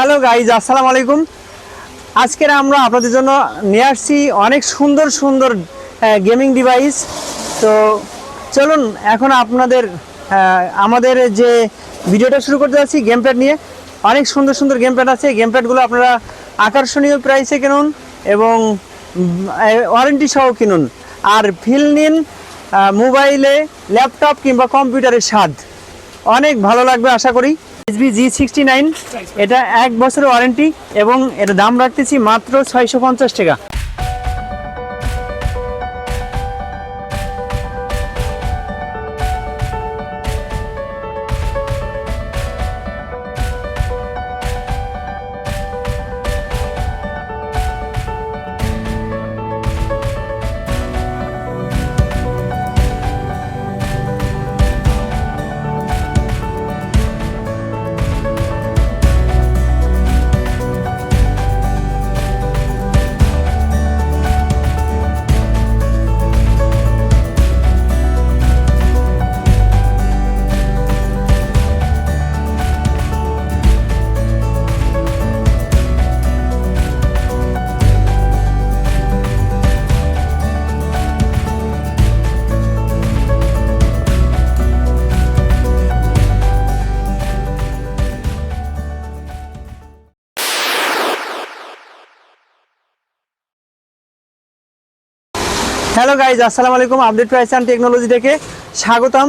Hello guys আসসালামু আলাইকুম। আজকের আমরা আপনাদের জন্য নিয়ে আসছি অনেক সুন্দর সুন্দর গেমিং ডিভাইস তো চলুন, এখন আপনাদের আমাদের যে ভিডিওটা শুরু করতে যাচ্ছি গেম প্যাড নিয়ে। অনেক সুন্দর সুন্দর গেম প্যাড আছে। গেম প্যাডগুলো আপনারা আকর্ষণীয় প্রাইসে কিনুন এবং ওয়ারেন্টি সহ কিনুন। আর ফিল নিন মোবাইলে ল্যাপটপ কিংবা কম্পিউটারের স্বাদ। অনেক ভালো লাগবে, আশা করি। এসবি জি সিক্সটি নাইন, এটা এক বছরের ওয়ারেন্টি এবং এটা দাম রাখতেছি মাত্র ছয়শো পঞ্চাশ টাকা। হ্যালো গাইজ, আসসালামু আলাইকুম। আপডেট প্রাইস অ্যান্ড টেকনোলজি থেকে স্বাগতম।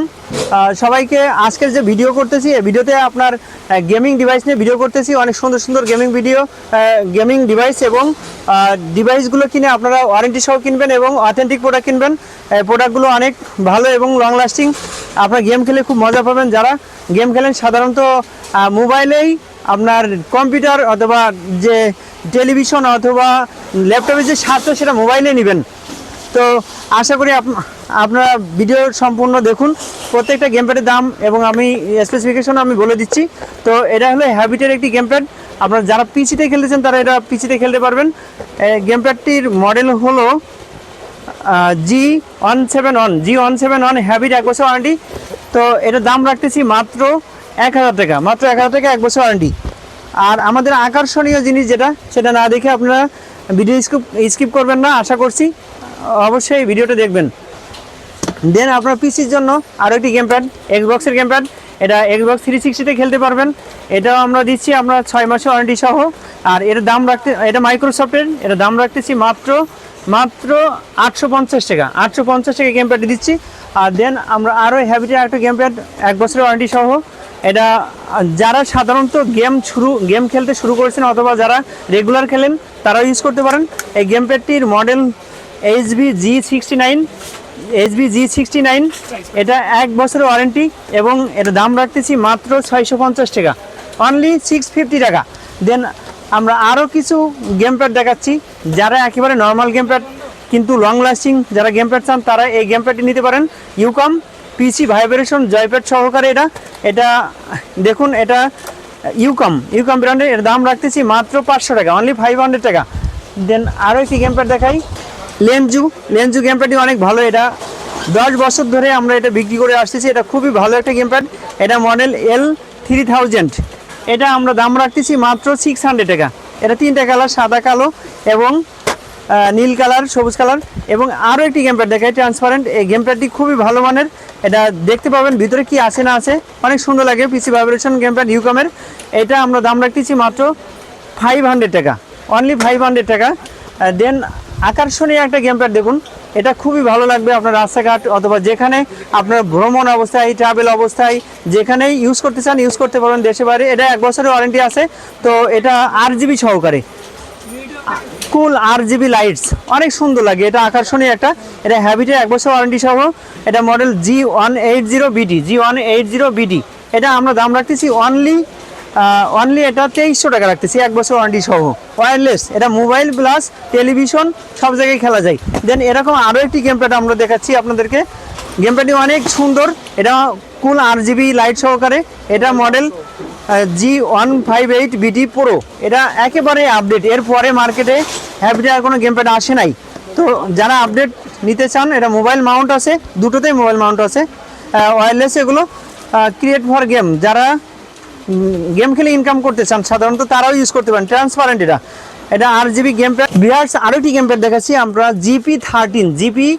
সবাইকে আজকের যে ভিডিও করতেছি, এই ভিডিওতে আপনার গেমিং ডিভাইস নিয়ে ভিডিও করতেছি। অনেক সুন্দর সুন্দর গেমিং ভিডিও গেমিং ডিভাইস এবং ডিভাইসগুলো কিনে আপনারা ওয়ারেন্টি সহ কিনবেন এবং অথেন্টিক প্রোডাক্ট কিনবেন। প্রোডাক্টগুলো অনেক ভালো এবং লং লাস্টিং আপনার গেম খেলে খুব মজা পাবেন। যারা গেম খেলেন, সাধারণত মোবাইলেই আপনার কম্পিউটার অথবা যে টেলিভিশন অথবা ল্যাপটপে যে স্বার্থ, সেটা মোবাইলে নেবেন। তো আশা করি আপ- আপনারা ভিডিও সম্পূর্ণ দেখুন। প্রত্যেকটা গেম প্যাডের দাম এবং আমি স্পেসিফিকেশন আমি বলে দিচ্ছি। তো এটা হলো হ্যাবিটের একটি গেম প্যাড আপনারা যারা পিসিতে খেলতেছেন তারা এটা পিসিতে খেলতে পারবেন। গেম প্যাডটির মডেল হলো G one seven one G one seven one habit এক বছর ওয়ারেন্টি তো এটার দাম রাখতেছি মাত্র এক হাজার টাকা, মাত্র এক হাজার টাকা এক বছর ওয়ারেন্টি আর আমাদের আকর্ষণীয় জিনিস যেটা, সেটা না দেখে আপনারা ভিডিও স্কিপ স্কিপ করবেন না, আশা করছি। অবশ্যই ভিডিওটা দেখবেন। দেন আপনার পিসির জন্য আরও একটি গেম প্যাড এক্সবক্সের গেম প্যাড এটা এক্সবক্স থ্রি সিক্সটিতে খেলতে পারবেন। এটাও আমরা দিচ্ছি আমরা ছয় মাসে ওয়ারেন্টি সহ। আর এর দাম রাখতে, এটা মাইক্রোসফটের এটা দাম রাখতেছি মাত্র মাত্র আটশো পঞ্চাশ টাকা। আটশো পঞ্চাশ টাকা গেম প্যাড দিচ্ছি। আর দেন আমরা আরও হ্যাবিটের একটা গেম প্যাড এক বছরের ওয়ারেন্টি সহ। এটা, যারা সাধারণত গেম শুরু গেম খেলতে শুরু করেছেন অথবা যারা রেগুলার খেলেন, তারাও ইউজ করতে পারেন। এই game প্যাডটির model HB G sixty nine H HB G sixty nine এটা এক বছরের ওয়ারেন্টি এবং এর দাম রাখতেছি মাত্র ছয়শো পঞ্চাশ টাকা। অনলি সিক্স ফিফটি টাকা। দেন আমরা আরও কিছু গেম প্যাড দেখাচ্ছি, যারা একেবারে নর্মাল গেম প্যাড কিন্তু লং লাস্টিং যারা গেম প্যাড চান, তারা এই গেম প্যাডটি নিতে পারেন। ইউকম পিসি ভাইব্রেশন জয়প্যাড সহকারে এটা। এটা, দেখুন, এটা ইউকম ইউকম ব্র্যান্ডের এর দাম রাখতেছি মাত্র পাঁচশো টাকা অনলি ফাইভ হান্ড্রেড টাকা। দেন আরও একটি গেম প্যাড দেখাই। লেনজু লেনজু গেম প্যাডটি অনেক ভালো। এটা দশ বছর ধরে আমরা এটা বিক্রি করে আসতেছি। এটা খুবই ভালো একটা গেম প্যাড এটা মডেল এল থ্রি থাউজেন্ড এটা আমরা দাম রাখতেছি মাত্র সিক্স হান্ড্রেড টাকা। এটা তিনটা কালার সাদা, কালো এবং নীল কালার সবুজ কালার এবং আরও একটি গেম প্যাড দেখায় ট্রান্সপারেন্ট এই গেম প্যাডটি খুবই ভালো মানের। এটা দেখতে পাবেন ভিতরে কি আছে না আছে। অনেক সুন্দর লাগে। পিসি ভাইব্রেশন গেম প্যাড ইউকমের এটা আমরা দাম রাখতেছি মাত্র ফাইভ হান্ড্রেড টাকা। অনলি ফাইভ হান্ড্রেড টাকা। দেন আকর্ষণীয় একটা গেম প্যাড দেখুন। এটা খুবই ভালো লাগবে আপনার রাস্তাঘাট অথবা যেখানে আপনার ভ্রমণ অবস্থায় ট্রাভেল অবস্থায় যেখানেই ইউজ করতে চান ইউজ করতে পারবেন দেশে বাইরে। এটা এক বছরের ওয়ারেন্টি আছে। তো এটা আট জিবি সহকারে। কুল আর জিবি লাইটস অনেক সুন্দর লাগে। এটা আকর্ষণীয় একটা। এটা হ্যাবিটের এক বছর ওয়ারেন্টি সহ। এটা model G one eight zero BT G one eight zero বিটি এটা আমরা দাম রাখতেছি অনলি অনলি এটা তেইশশো টাকা রাখতেছি, এক বছর ওয়ারেন্টি সহ। ওয়্যারলেস এটা মোবাইল প্লাস টেলিভিশন সব জায়গায় খেলা যায়। দেন এরকম আরও একটি গেম প্যাড আমরা দেখাচ্ছি আপনাদেরকে। গেম প্যাডটি অনেক সুন্দর, এটা কুল আর জিবি লাইট সহকারে। এটা model G one five eight BT pro এটা একেবারে আপডেট এরপরে মার্কেটে হ্যাবিটার কোনো গেম প্যাড আসে নাই। তো যারা আপডেট নিতে চান, এটা মোবাইল মাউন্ট আছে, দুটোতেই মোবাইল মাউন্ট আছে। ওয়্যারলেস এগুলো ক্রিয়েট ফর গেম যারা গেম খেলে ইনকাম করতে চান, সাধারণত তারাও ইউজ করতে পারেন ট্রান্সপারেন্ট এটা। এটা আর জিবি গেম প্যাড বিহার্স আরও একটি গেম প্যাড দেখাচ্ছি আমরা জিপি থার্টিন জিপি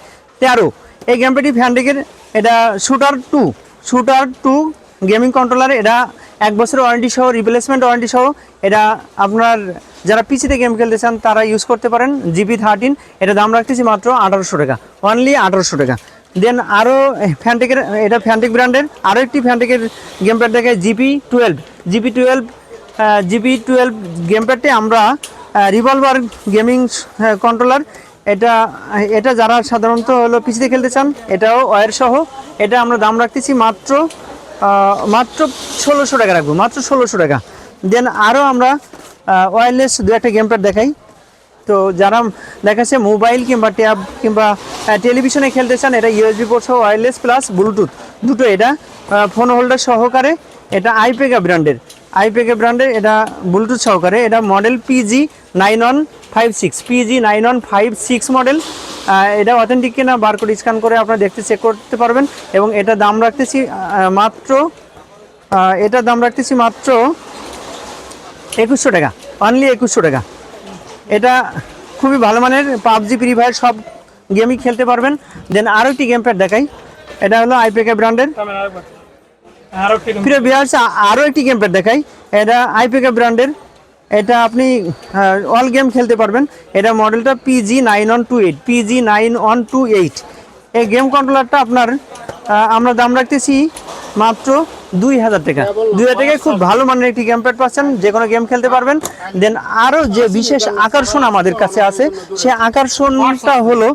তেরো। এই গেম প্যাডটি ফ্যান্ডিকের এটা shooter two shooter two gaming controller এটা এক বছরের ওয়ারেন্টি সহ রিপ্লেসমেন্ট ওয়ারেন্টি সহ, এটা আপনার যারা পিসিতে গেম খেলতে চান, তারা ইউজ করতে পারেন জিপি থার্টিন এটা দাম রাখতেছি মাত্র আঠারোশো টাকা অনলি আঠারোশো টাকা। দেন আরও ফ্যান্টিকের এটা ফ্যান্টিক ব্র্যান্ডের আরও একটি ফ্যান্টিকের গেম প্যাড দেখে GP twelve GP twelve GP twelve game প্যাডটি আমরা রিভলভার গেমিং কন্ট্রোলার এটা এটা যারা সাধারণত হলো পিসিতে খেলতে চান, এটাও ওয়ার সহ, এটা আমরা দাম রাখতেছি মাত্র মাত্র ষোলোশো টাকা রাখব, মাত্র ষোলোশো টাকা। দেন আরও আমরা ওয়্যারলেস দু একটা গেম প্যাড দেখাই। তো যারা দেখাচ্ছে মোবাইল কিংবা ট্যাব কিংবা টেলিভিশনে খেলতে চান, এটা ইউএসবি পোর্ট সহ ওয়্যারলেস প্লাস ব্লুটুথ দুটো এটা ফোন হোল্ডার সহকারে, এটা আইপেগা ব্র্যান্ডের আইপেগা ব্র্যান্ডের এটা ব্লুটুথ সহকারে। এটা model PG nine one five six PG nine one five six model এটা অথেন্টিক কিনা বারকোড স্ক্যান করে আপনারা দেখতে চেক করতে পারবেন। এবং এটা দাম রাখতেছি মাত্র এটার দাম রাখতেছি মাত্র একুশশো টাকা। অনলি একুশশো টাকা। এটা খুবই ভালো মানের, পাবজি ফ্রি ফায়ার সব গেমই খেলতে পারবেন। দেন আরও একটি গেম প্যাড দেখাই। এটা হলো আইপেকে ব্র্যান্ডের প্রিয় বিহার্স আরও একটি গেম প্যাড দেখাই। এটা আইপেকে ব্র্যান্ডের এটা আপনি অল গেম খেলতে পারবেন। এটা মডেলটা PG nine one two eight PG nine one two eight এই গেম কন্ট্রোলারটা আপনার আমরা দাম রাখতেছি মাত্র দুই হাজার টাকা। দুই হাজার টাকায় খুব ভালো মানের একটি গেম প্যাড পাচ্ছেন যে কোনো গেম খেলতে পারবেন। দেন আরও যে বিশেষ আকর্ষণ আমাদের কাছে আছে সে আকর্ষণটা হলো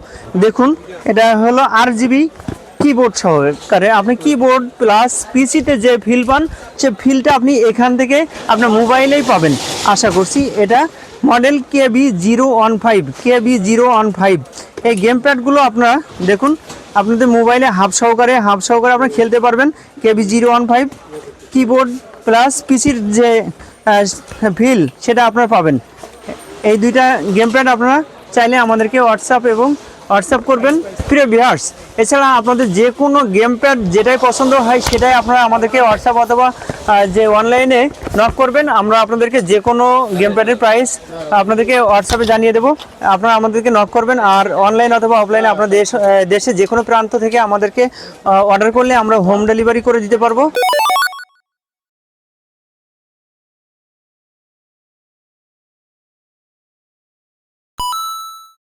দেখুন এটা হলো আর জিবি কিবোর্ড সহকারে। আপনি কিবোর্ড প্লাস পিসিতে যে ফিল পান সে ফিলটা আপনি এখান থেকে আপনার মোবাইলেই পাবেন। আশা করছি এটা model K B zero one five K B zero one five এই গেম প্যাডগুলো আপনারা দেখুন আপনাদের মোবাইলে হাফ সহকারে হাফ সহকারে আপনারা খেলতে পারবেন। KB zero one five, keyboard plus পিসির যে ফিল, সেটা আপনারা পাবেন। এই দুইটা গেম প্যাড আপনারা চাইলে আমাদেরকে হোয়াটসঅ্যাপ এবং হোয়াটসঅ্যাপ করবেন, প্রিয় বিহার্স এছাড়া আপনাদের যে কোনো গেম প্যাড যেটাই পছন্দ হয়, সেটাই আপনারা আমাদেরকে হোয়াটসঅ্যাপ অথবা যে অনলাইনে নক করবেন। আমরা আপনাদেরকে যে কোনো গেম প্যাডের প্রাইস আপনাদেরকে হোয়াটসঅ্যাপে জানিয়ে দেবো। আপনারা আমাদেরকে নক করবেন আর অনলাইন অথবা অফলাইনে আপনার দেশ দেশে যে কোনো প্রান্ত থেকে আমাদেরকে অর্ডার করলে আমরা হোম ডেলিভারি করে দিতে পারব।